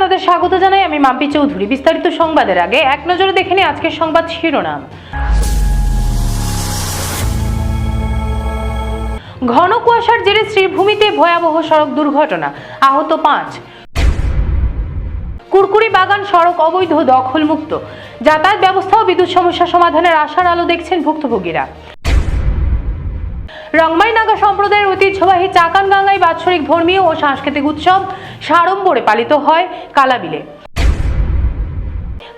আপনাদের স্বাগত জানাই আমি মাম্পি চৌধুরী। বিস্তারিত সংবাদের আগে এক নজরে দেখে নিই আজকের সংবাদ শিরোনাম। ঘন কুয়াশার জেরে শ্রীভূমিতে ভয়াবহ সড়ক দুর্ঘটনা, আহত পাঁচ। কুরকুরি বাগান, সড়ক অবৈধ, দখলমুক্ত। যাতায়াত ব্যবস্থা ও বিদ্যুৎ সমস্যা সমাধানের আশার আলো দেখছেন ভুক্তভোগীরা। রংমাই নাগা সম্প্রদায়ের ঐতিহ্যবাহী চাকান গাঙ্গাই বাৎসরিক ধর্মীয় ও সাংস্কৃতিক উৎসব সাড়ম্বরে পালিত হয় কালাবিলে।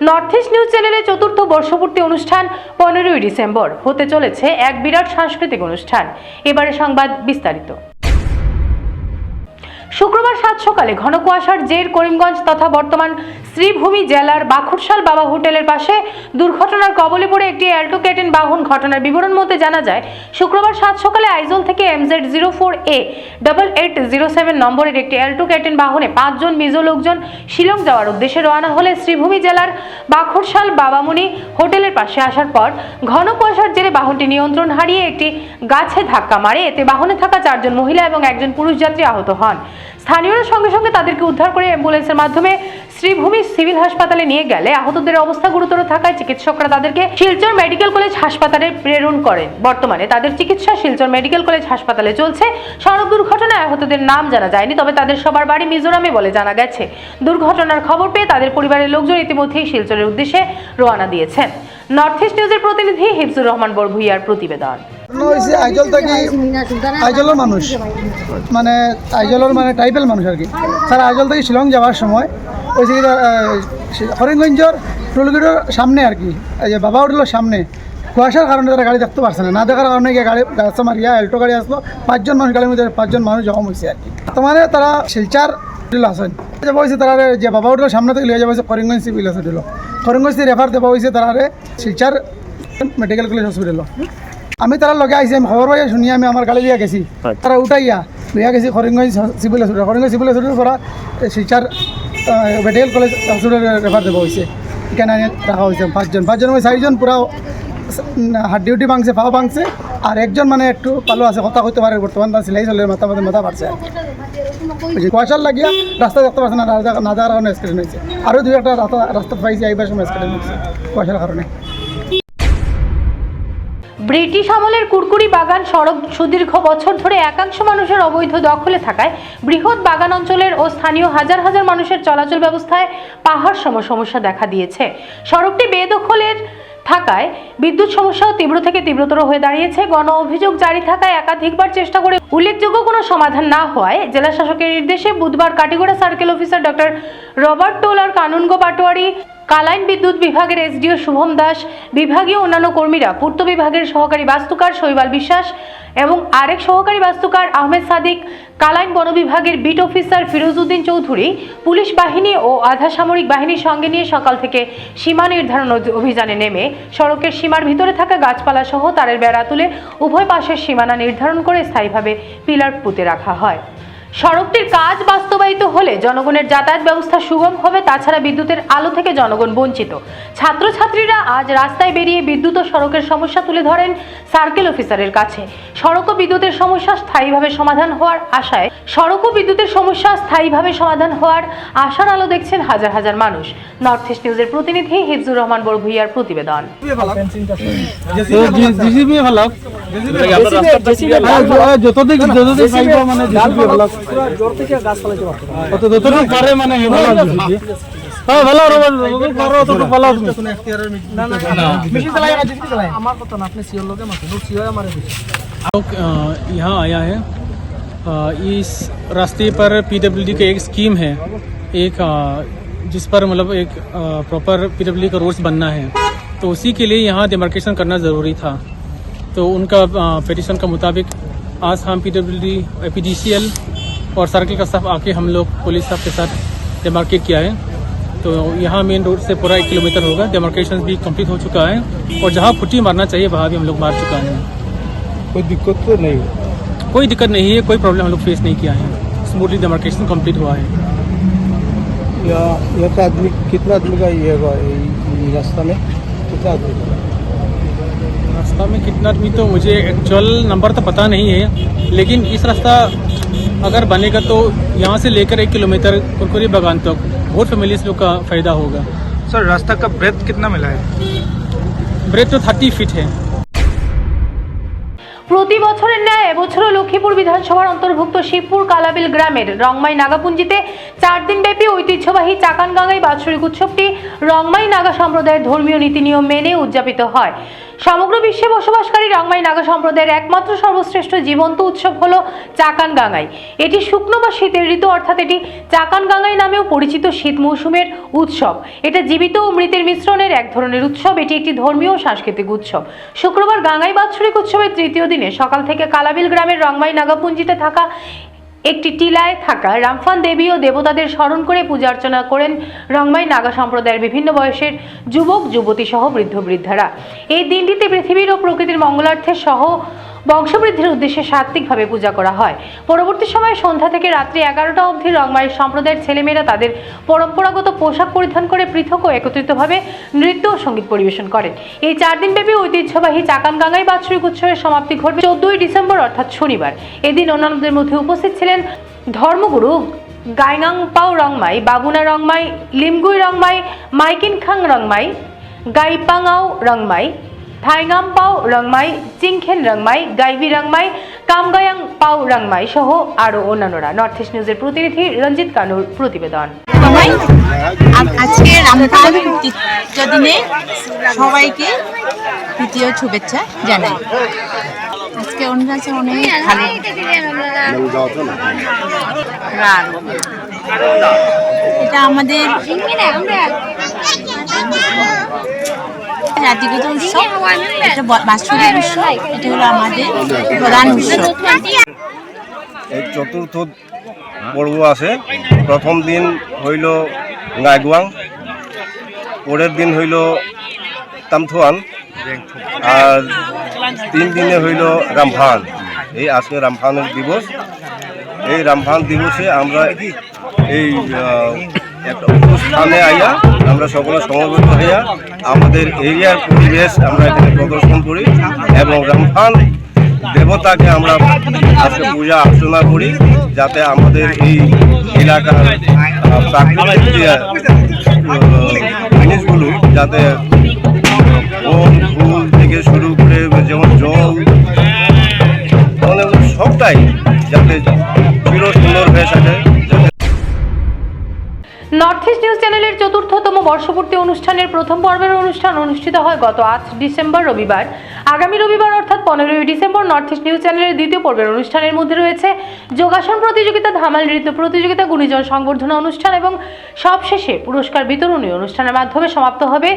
নর্থ ইস্ট নিউজ চ্যানেলের চতুর্থ বর্ষপূর্তি অনুষ্ঠান পনেরোই ডিসেম্বর। হতে চলেছে এক বিরাট সাংস্কৃতিক অনুষ্ঠান। এবারে সংবাদ বিস্তারিত। শুক্রবার সাত সকালে ঘন কুয়াশার জের করিমগঞ্জ তথা বর্তমান শ্রীভূমি জেলার বাখুরশাল বাবা হোটেলের পাশে দুর্ঘটনার কবলে পড়ে একটি অ্যাল্টো কেটেন বাহন ঘটনার বিবরণ মধ্যে জানা যায়, শুক্রবার সাত সকালে আইজল থেকে MZ zero four A double eight zero seven নম্বরের একটি অ্যাল্টো কেটেন বাহনে পাঁচজন মিজো লোকজন শিলং যাওয়ার উদ্দেশ্যে রওনা হলে শ্রীভূমি জেলার বাখুরশাল বাবামুনি হোটেলের পাশে আসার পর ঘন কুয়াশার জেরে বাহনটি নিয়ন্ত্রণ হারিয়ে একটি গাছে ধাক্কা মারে। এতে বাহনে থাকা চারজন মহিলা এবং একজন পুরুষ যাত্রী আহত হন। স্থানীয়রা সঙ্গে সঙ্গে তাদেরকে উদ্ধার করে অ্যাম্বুলেন্সের মাধ্যমে শ্রীভূমি সিভিল হাসপাতালে নিয়ে গেলে আহতদের অবস্থা গুরুতর থাকায় চিকিৎসকরা তাদেরকে শিলচর মেডিকেল কলেজ হাসপাতালে প্রেরণ করেন। বর্তমানে তাদের চিকিৎসা শিলচর মেডিকেল কলেজ হাসপাতালে চলছে। সড়ক দুর্ঘটনায় আহতদের নাম জানা যায়নি, তবে তাদের সবার বাড়ি মিজোরামে বলে জানা গেছে। দুর্ঘটনার খবর পেয়ে তাদের পরিবারের লোকজন ইতিমধ্যেই শিলচরের উদ্দেশ্যে রওনা দিয়েছেন। নর্থ ইস্ট নিউজের প্রতিনিধি হিফজুর রহমান বড়ভুইয়ার প্রতিবেদন। ঘটনা হয়েছে আইজল থেকে আইজলের মানুষ। মানে আইজলের মানে ট্রাইবেল মানুষ আর কি। স্যার, আইজল থেকে শিলং যাওয়ার সময় ওই যে হরিণগঞ্জর টুলগেটের সামনে আর কি যে বাবা হোটেলের সামনে। কুয়াশার কারণে তারা গাড়ি দেখতে পারছে না। না দেখার কারণে গিয়ে গাড়ি গাছ মারিয়া অ্যাল্টো গাড়ি আসলো। পাঁচজন মানুষ, গাড়ির মধ্যে পাঁচজন মানুষ জখম হয়েছে আর কি। বর্তমানে তারা শিলচার হোটেল আসেন। যাব হয়েছে তারা যে বাবা হোটেলের সামনে থেকে লিয়ে যাব হয়েছে Karimganj civil hospital. Karimganj refer দেওয়া হয়েছে তারা শিলচার মেডিকেল কলেজ হসপিটাল। আমি তারা লগে আইসি আমি খবর পাইয়া শুনি আমি আমার গাড়ি লিয়া গেছি। তারা উঠাইয়া লিয়া গেছি Karimganj civil hospital Karimganj civil hospital পৰা Silchar medical college hospital refer দেওয়া হয়েছে এখানে রাখা হয়েছে পাঁচজন। পাঁচজন মানে চারিজন পুরা হাত ডিউটি ভাঙছে পাও ভাঙছে আর একজন মানে একটু পালো আছে কথা কইতে পারে বর্তমান তার সিলাই চলে মাথা মাথা মাথা পারছে ওই কুয়াশার লাগিয়া রাস্তা দেখতে পারছে না না যাওয়ার কারণে অ্যাক্সিডেন্ট হয়েছে আরও দুই একটা রাস্তা রাস্তা পাইছি আইবার সময় অ্যাক্সিডেন্ট হয়েছে কুয়াশার কারণে ব্রিটিশ আমলের কুরকুরি বাগান সড়ক সুদীর্ঘ বছর ধরে একাংশ মানুষের অবৈধ দখলে থাকায় বৃহৎ বাগান অঞ্চলের ও স্থানীয় হাজার হাজার মানুষের চলাচল ব্যবস্থায় পাহাড় সম সমস্যা দেখা দিয়েছে। সড়কটি বেদখলের থাকায় বিদ্যুৎ সমস্যাও তীব্র থেকে তীব্রতর হয়ে দাঁড়িয়েছে। গণ অভিযোগ জারি থাকায় একাধিকবার চেষ্টা করে উল্লেখযোগ্য কোনো সমাধান না হওয়ায় জেলা শাসকের নির্দেশে বুধবার Katigorah circle officer doctor Robert taller কানুনগো পাটোয়ারি কালাইন বিদ্যুৎ বিভাগের এসডিও শুভম দাস, বিভাগীয় অন্যান্য কর্মীরা, পূর্ত বিভাগের সহকারী বাস্তুকার শৈবাল বিশ্বাস এবং আরেক সহকারী বাস্তুকার আহমেদ সাদিক, কালাইন বন বিভাগের beat officer Firozuddin Chowdhury, police বাহিনী ও আধা সামরিক বাহিনীর সঙ্গে নিয়ে সকাল থেকে সীমা নির্ধারণ অভিযানে নেমে সড়কের সীমার ভিতরে থাকা গাছপালা সহ তারের বেড়া তুলে উভয় পাশের সীমানা নির্ধারণ করে স্থায়ীভাবে পিলার পুঁতে রাখা হয়। সড়কটির কাজ বাস্তবায়িত হলে জনগণের যাতায়াত ব্যবস্থা সুগম হবে তাছাড়া বিদ্যুতের আলো থেকে জনগণ বঞ্চিত। ছাত্রছাত্রীরা আজ রাস্তায় বেরিয়ে বিদ্যুৎ ও সড়কের সমস্যা তুলে ধরেন সার্কেল অফিসারের কাছে। সড়ক ও বিদ্যুতের সমস্যা স্থায়ীভাবে সমাধান হওয়ার আশায় সড়ক ও বিদ্যুতের সমস্যা স্থায়ীভাবে সমাধান হওয়ার আশার আলো দেখছেন হাজার হাজার মানুষ। নর্থ ইস্ট নিউজের প্রতিনিধি হিফজুর রহমান বড়ভুইয়ার প্রতিবেদন। যতদিক যতদিক পাইব মানে জিসিবি ভালক অত যতটুকু পারে মানে হে ভালো জিসিবি হ্যাঁ ভালো রব যতটুকু পারো ততটুকু ভালো लोग अ, यहाँ आया है अ, इस रास्ते पर पीडब्ल्यूडी का एक स्कीम है एक अ, जिस पर मतलब एक प्रॉपर पीडब्ल्यूडी का रोड्स बनना है तो उसी के लिए यहाँ डिमार्केशन करना ज़रूरी था तो उनका पिटिशन का मुताबिक आज हम पीडब्ल्यूडी पीडीसीएल और सर्कल का स्टाफ आके हम लोग पुलिस स्टाफ के साथ डेमार्केट किया है। तो यहाँ मेन रोड से पूरा एक किलोमीटर होगा। डेमार्केशन भी कंप्लीट हो चुका है और जहाँ फुटी मारना चाहिए वहाँ भी हम लोग मार चुका है। कोई दिक्कत तो नहीं कोई दिक्कत नहीं है कोई प्रॉब्लम हम लोग फेस नहीं किया है। स्मूथली डेमार्केशन कंप्लीट हुआ है। यहाँ यहाँ का आदमी कितना आदमी का ये ये रास्ता में? कितना आदमी का? रास्ता में कितना आदमी तो मुझे एक्चुअल नंबर तो पता नहीं है लेकिन इस रास्ता अगर बनेगा तो यहाँ से लेकर एक किलोमीटर कुरकुरी बागान तक बहुत फैमिलीज लोग का फ़ायदा होगा सर रास्ता का ब्रेथ कितना मिला है ब्रेथ तो थर्टी फीट है প্রতি বছরের ন্যায় এবছরও লক্ষ্মীপুর বিধানসভার অন্তর্ভুক্ত শিবপুর কালাবিল গ্রামের রংমাই নাগাপুঞ্জিতে চার দিনব্যাপী ঐতিহ্যবাহী চাকানগাঙ্গাই বাৎসরিক উৎসবটি রংমাই নাগা সম্প্রদায়ের ধর্মীয় নীতি নিয়ম মেনে উদযাপিত হয় সমগ্র বিশ্বে বসবাসকারী রংমাই নাগা সম্প্রদায়ের একমাত্র সর্বশ্রেষ্ঠ জীবন্ত উৎসব হলো চাকান গাঙ্গাই এটি শুকনো বা শীতের ঋতু, অর্থাৎ এটি চাকান গাঙ্গাই নামেও পরিচিত শীত মৌসুমের উৎসব। এটা জীবিত ও মৃতের মিশ্রণের এক ধরনের উৎসব। এটি একটি ধর্মীয় সাংস্কৃতিক উৎসব। শুক্রবার গাঙ্গাই বাৎসরিক উৎসবের তৃতীয় দিনে সকাল থেকে কালাবিল গ্রামের রংমাই নাগাপুঞ্জিতে থাকা একটি টিলায় থাকা রামফান দেবী ও দেবতাদের স্মরণ করে পূজা অর্চনা করেন রংমাই নাগা সম্প্রদায়ের বিভিন্ন বয়সের যুবক, যুবতী সহ বৃদ্ধ বৃদ্ধারা। এই দিনটিতে পৃথিবীর ও প্রকৃতির মঙ্গলার্থে সহ বংশবৃদ্ধির উদ্দেশ্যে সাত্বিকভাবে পূজা করা হয়। পরবর্তী সময়ে সন্ধ্যা থেকে রাত্রি এগারোটা অবধি রংমাইয়ের সম্প্রদায়ের ছেলেমেয়েরা তাদের পরম্পরাগত পোশাক পরিধান করে পৃথক ও একত্রিতভাবে নৃত্য ও সংগীত পরিবেশন করেন। এই চার দিনব্যাপী ঐতিহ্যবাহী চাকানগাঙ্গাই বাৎসরিক উৎসবের সমাপ্তি ঘটবে চোদ্দই ডিসেম্বর, অর্থাৎ শনিবার। এদিন অন্যান্যদের মধ্যে উপস্থিত ছিলেন ধর্মগুরু গাইগাং পাও রংমাই বাবুনা রংমাই, লিমগুই রংমাই মাইকিন খাং রংমাই গাইপাঙাও রংমাই থাইগাম পাও রংমাই চিংখেন রংমাই গাইবি রংমাই, কামগায়াং পাও রংমাই সহ আরও অন্যান্যরা। নর্থ ইস্ট নিউজের প্রতিনিধি রঞ্জিত কানুর প্রতিবেদন। আজকে রামপাল দিনে সবাইকে তৃতীয় শুভেচ্ছা জানাই। আজকে অনেক এটা আমাদের উৎসব এটা উৎসব হলো আমাদের প্রধান উৎসব। এই চতুর্থ পর্ব আছে। প্রথম দিন হইল গাইগুয়াং, পরের দিন হইল তামথুয়ান, আর তিন দিনে হইল রামফান। এই আজকে রামফানের দিবস। এই রামফান দিবসে আমরা এই একটা অনুষ্ঠানে আইয়া আমরা সকলে সমবেত হইয়া আমাদের এরিয়ার পরিবেশ আমরা এখানে প্রদর্শন করি এবং রামফান দেবতাকে আমরা আজকে পূজা অর্চনা করি যাতে আমাদের এই এলাকার জিনিসগুলো যাতে ফল ফুল থেকে শুরু করে যেমন জল মানে সবটাই যাতে চির সুন্দর হয়ে থাকে। নর্থ ইস্ট নিউজ চ্যানেলের চতুর্থতম বর্ষপূর্তি অনুষ্ঠানের প্রথম পর্বের অনুষ্ঠান অনুষ্ঠিত হয় গত আট ডিসেম্বর রবিবার। আগামী রবিবার অর্থাৎ পনেরোই ডিসেম্বর নর্থ ইস্ট নিউজ চ্যানেলের দ্বিতীয় পর্বের অনুষ্ঠানের মধ্যে রয়েছে যোগাসন প্রতিযোগিতা, ধামাল নৃত্য প্রতিযোগিতা, গুণীজন সংবর্ধনা অনুষ্ঠান এবং সবশেষে পুরস্কার বিতরণী অনুষ্ঠানের মাধ্যমে সমাপ্ত হবে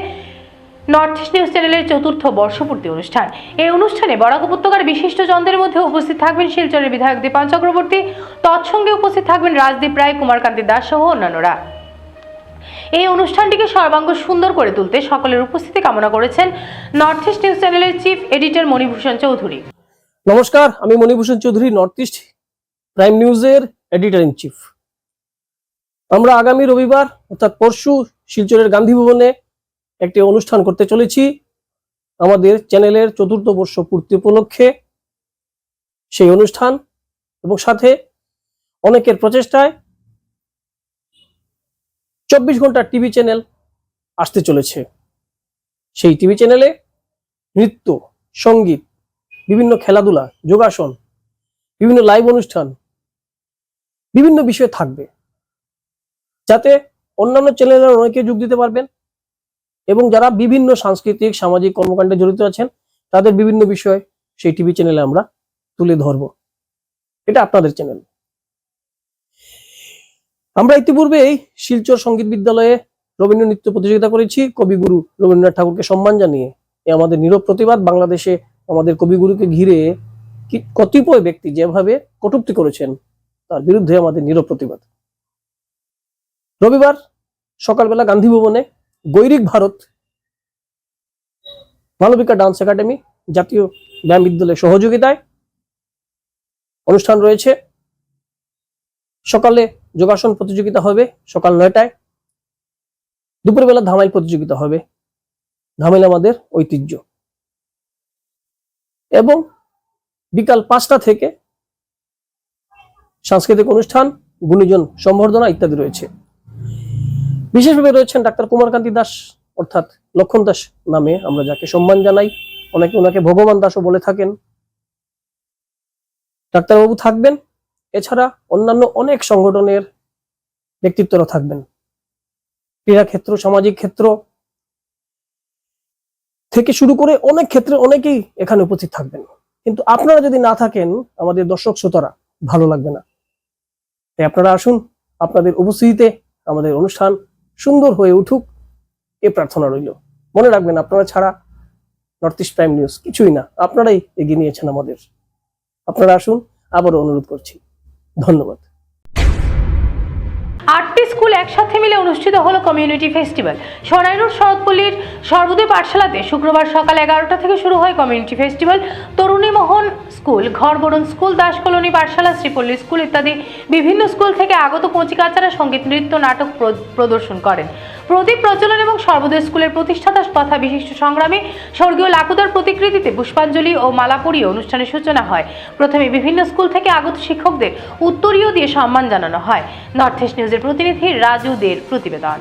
নর্থ ইস্ট নিউজ চ্যানেলের চতুর্থ বর্ষপূর্তি অনুষ্ঠান। এই অনুষ্ঠানে বরাক উপত্যকার বিশিষ্ট জনদের মধ্যে উপস্থিত থাকবেন শিলচরের বিধায়ক দীপান চক্রবর্তী। তৎসঙ্গে উপস্থিত থাকবেন রাজদীপ রায়, কুমারকান্তি দাস সহ অন্যান্যরা। এই অনুষ্ঠানটিকে সর্বাঙ্গ সুন্দর করে তুলতে সকলের উপস্থিতি কামনা করেছেন নর্থ ইস্ট নিউজ চ্যানেলের চিফ এডিটর মণিভূষণ চৌধুরী। নমস্কার, আমি Manibhushan Chowdhury north east prime নিউজের এডিটর ইন চিফ আমরা আগামী রবিবার, অর্থাৎ পরশু, শিলচরের গান্ধী ভবনে একটি অনুষ্ঠান করতে চলেছি। আমাদের চ্যানেলের চতুর্থ বর্ষ পূর্তি উপলক্ষে সেই অনুষ্ঠান এবং সাথে অনেকের প্রচেষ্টায় চব্বিশ ঘণ্টা টিভি চ্যানেল আসতে চলেছে। সেই টিভি চ্যানেলে নৃত্য, সংগীত, বিভিন্ন খেলাধুলা, যোগাসন, বিভিন্ন লাইভ অনুষ্ঠান, বিভিন্ন বিষয় থাকবে। যাতে অন্যান্য চ্যানেলের অনেকে যোগ দিতে পারবেন এবং যারা বিভিন্ন সাংস্কৃতিক, সামাজিক কর্মকাণ্ডে জড়িত আছেন, তাদের বিভিন্ন বিষয় সেই টিভি চ্যানেলে আমরা তুলে ধরব। এটা আপনাদের চ্যানেল। আমরা ইতিপূর্বেই শিলচর সংগীত বিদ্যালয়ে রবীন্দ্র নৃত্য প্রতিযোগিতা করেছি। কবিগুরু রবীন্দ্রনাথ ঠাকুরকে সম্মান জানিয়ে এ আমাদের নীরব প্রতিবাদ। বাংলাদেশে আমাদের কবিগুরুকে ঘিরে কতিপয় ব্যক্তি যেভাবে কটুক্তি করেছেন, তার বিরুদ্ধে আমাদের নীরব প্রতিবাদ। রবিবার সকালবেলা গান্ধী ভবনে গৈরিক ভারত মালবিকা ডান্স একাডেমি জাতীয় ব্যায়াম বিদ্যালয়ের সহযোগিতায় অনুষ্ঠান রয়েছে। সকালে যোগাসন প্রতিযোগিতা হবে সকাল নয়টায়। দুপুরবেলা ধামাইল প্রতিযোগিতা হবে। ধামাইল আমাদের ঐতিহ্য। এবং বিকাল পাঁচটা থেকে সাংস্কৃতিক অনুষ্ঠান, গুণীজন, সম্বর্ধনা ইত্যাদি রয়েছে। বিশেষভাবে রয়েছেন ডাক্তার কুমারকান্তি দাস, অর্থাৎ লক্ষণ দাস নামে আমরা যাকে সম্মান জানাই। অনেকে ওনাকে ভগবান দাসও বলে থাকেন। ডাক্তারবাবু থাকবেন এছাড়া অন্যান্য অনেক সংগঠনের ব্যক্তিত্বরা থাকবেন। ক্রীড়া ক্ষেত্র, সামাজিক ক্ষেত্র থেকে শুরু করে অনেক ক্ষেত্রে অনেকেই এখানে উপস্থিত থাকবেন। কিন্তু আপনারা যদি না থাকেন, আমাদের দর্শক শ্রোতারা ভালো লাগবে না। তাই আপনারা আসুন, আপনাদের উপস্থিতিতে আমাদের অনুষ্ঠান সুন্দর হয়ে উঠুক, এ প্রার্থনা রইল। মনে রাখবেন, আপনারা ছাড়া নর্থ ইস্ট প্রাইম নিউজ কিছুই না। আপনারাই এগিয়ে নিয়েছেন আমাদের। আপনারা আসুন, আবারও অনুরোধ করছি। ধন্যবাদ। আটটি স্কুল একসাথে মিলে অনুষ্ঠিত হলো কমিউনিটি ফেস্টিভ্যাল। সরাইনুর শরৎপল্লীর সর্বোদয় পাঠশালাতে শুক্রবার সকাল এগারোটা থেকে শুরু হয় community festival. Taruni Mohan school ঘরবরণ school, Das colony, পাঠশালা, শ্রীপল্লী স্কুল ইত্যাদি বিভিন্ন স্কুল থেকে আগত কচিকাচারা সংগীত, নৃত্য, নাটক প্র- প্রদর্শন করেন। প্রদীপ প্রচলন এবং সর্বোদয় স্কুলের প্রতিষ্ঠাতা তথা বিশিষ্ট সংগ্রামী স্বর্গীয় লাকুদার প্রতিকৃতিতে পুষ্পাঞ্জলি ও মালা অনুষ্ঠানের সূচনা হয়। প্রথমে বিভিন্ন স্কুল থেকে আগত শিক্ষকদের উত্তরীয় দিয়ে সম্মান জানানো হয়। নর্থ ইস্ট নিউজের প্রতিনিধি রাজু দের প্রতিবেদন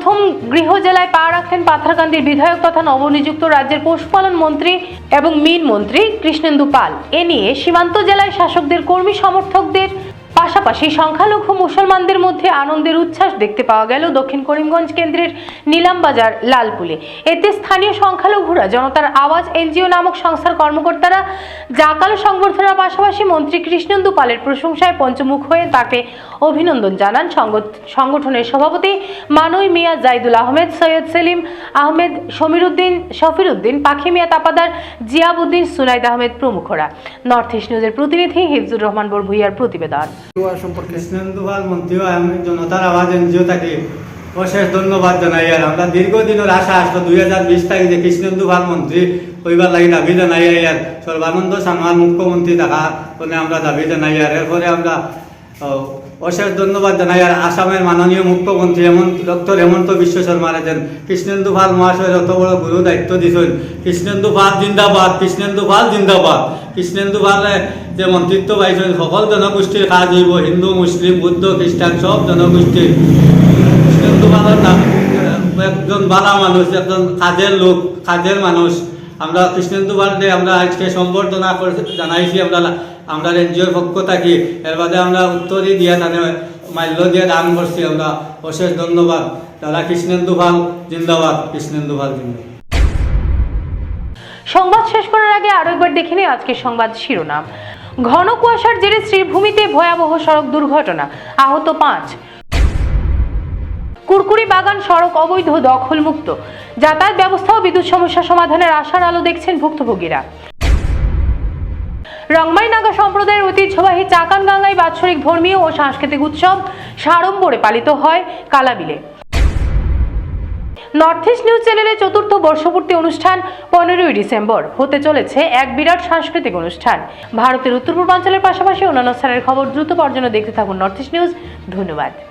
প্রথম গৃহ জেলায় পা রাখলেন পাথারকান্দির বিধায়ক তথা নবনিযুক্ত রাজ্যের পশুপালন মন্ত্রী এবং মিন মন্ত্রী কৃষ্ণেন্দু পাল। এ নিয়ে সীমান্ত জেলায় শাসকদের কর্মী সমর্থকদের পাশাপাশি সংখ্যালঘু মুসলমানদের মধ্যে আনন্দের উচ্ছ্বাস দেখতে পাওয়া গেল দক্ষিণ করিমগঞ্জ কেন্দ্রের নিলামবাজার লালপুলে। এতে স্থানীয় সংখ্যালঘুরা, জনতার আওয়াজ, এনজিও নামক সংস্থার কর্মকর্তারা, জাকালো সংবর্ধনার পাশাপাশি মন্ত্রী কৃষ্ণেন্দু পালের প্রশংসায় পঞ্চমুখ হয়ে তাকে অভিনন্দন জানান সংগঠনের সভাপতি মানুই মিয়া জাইদুল আহমেদ, সৈয়দ সেলিম আহমেদ সমীরুদ্দিন শফিরুদ্দিন, পাখি মিয়া তাপাদার, জিয়াবুদ্দিন, সুনাইদ আহমেদ প্রমুখরা। নর্থ ইস্ট নিউজের প্রতিনিধি হিফজুর রহমান বরভুইয়ার প্রতিবেদন। কৃষ্ণেন্দুপাল মন্ত্রী আমি জনতার আওয়াজ থাকি অশেষ ধন্যবাদ জানাই আর আমরা দীর্ঘদিনের আশা আসলো দুই হাজার বিশ তারিখে কৃষ্ণেন্দুপাল মন্ত্রী হইবার লাগি দাবি জানাই আর সর্বানন্দ সানোয়ার মুখ্যমন্ত্রী থাকা বলে আমরা দাবি জানাই আর এরপরে আমরা অশেষ ধন্যবাদ জানাই আর আসামের মাননীয় মুখ্যমন্ত্রী হেমন্ত, ডক্টর হেমন্ত বিশ্ব শর্মা রাজেন কৃষ্ণেন্দু পাল মহাশয়ের অত বড় গুরু দায়িত্ব দিছেন। কৃষ্ণেন্দু পাল জিন্দাবাদ কৃষ্ণেন্দু পাল জিন্দাবাদ। কৃষ্ণেন্দু পালে যে মন্ত্রিত্ব পাইছেন, সকল জনগোষ্ঠীর কাজ হইব। হিন্দু মুসলিম বুদ্ধ খ্রিস্টান সব জনগোষ্ঠীর একজন বালা মানুষ, একজন কাজের লোক, কাজের মানুষ। আমরা কৃষ্ণেন্দু পালকে আমরা আজকে সম্বর্ধনা করে জানাইছি, আমরা আমরা এনজিওর পক্ষ থাকি। এর বাদে আমরা উত্তরই দিয়া তাদের মাল্য দিয়ে দান করছি আমরা অশেষ ধন্যবাদ। দাদা কৃষ্ণেন্দু পাল, জিন্দাবাদ। কৃষ্ণেন্দু পাল, জিন্দাবাদ। সংবাদ শেষ করার আগে আরও একবার দেখে নিই আজকের সংবাদ শিরোনাম। ঘন কুয়াশার জেরে শ্রীভূমিতে ভয়াবহ সড়ক দুর্ঘটনা। আহত পাঁচ। কুরকুরি বাগান সড়ক অবৈধ, দখলমুক্ত। যাতায়াত ব্যবস্থা ও বিদ্যুৎ সমস্যা সমাধানের আশার আলো দেখছেন ভুক্তভোগীরা। রংমাই নাগা সম্প্রদায়ের ঐতিহ্যবাহী চাকান গাঙ্গাই বাৎসরিক ধর্মীয় ও সাংস্কৃতিক উৎসব সাড়ম্বরে পালিত হয় কালাবিলে। নর্থ ইস্ট নিউজ চ্যানেলের চতুর্থ বর্ষপূর্তি অনুষ্ঠান পনেরোই ডিসেম্বর। হতে চলেছে এক বিরাট সাংস্কৃতিক অনুষ্ঠান। ভারতের উত্তর পূর্বাঞ্চলের পাশাপাশি অন্যান্য স্থানের খবর দ্রুত পর্যন্ত দেখতে থাকুন নর্থ ইস্ট নিউজ ধন্যবাদ।